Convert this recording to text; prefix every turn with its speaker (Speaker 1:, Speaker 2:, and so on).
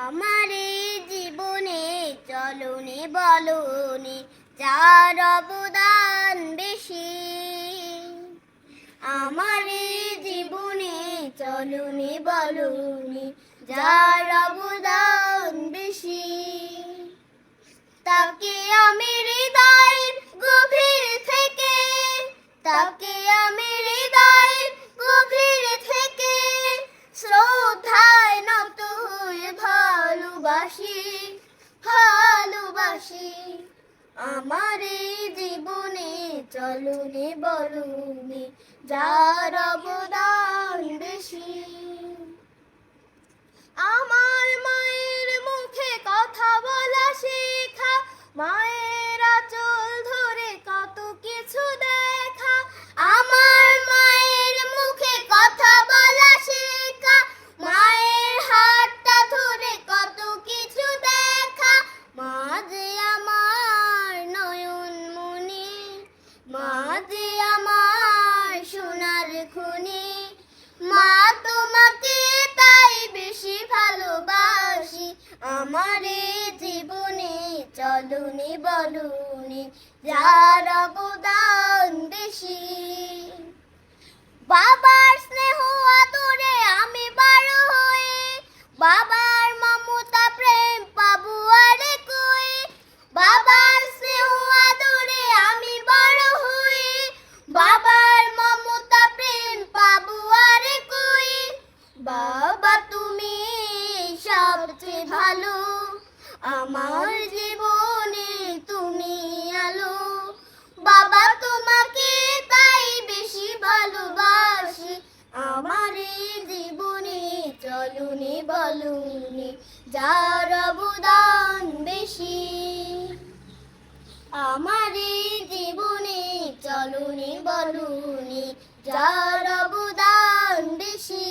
Speaker 1: আমার এই জীবনে চলনে বলনে যার অবদান বেশি। আমার এই জীবনে চলনে বলনে যার অবদান বেশি। তাকে ভালোবাসি ভালোবাসি। আমার এই জীবনে চলুনি বলুনি যার অবদান বেশি। খুনি মা তোমাকে তাই বেশি ভালোবাসি। আমার জীবনে চলুনি বলুনি যার অবদান বেশি। বাবার সবচেয়ে ভালো। আমার জীবনে তুমি আলো। বাবা তোমাকে তাই বেশি ভালোবাসি। আমার জীবনে চলুনি, বলুনি, যার অবদান বেশি। আমার জীবনে চলুনি, বলুনি, যার অবদান বেশি।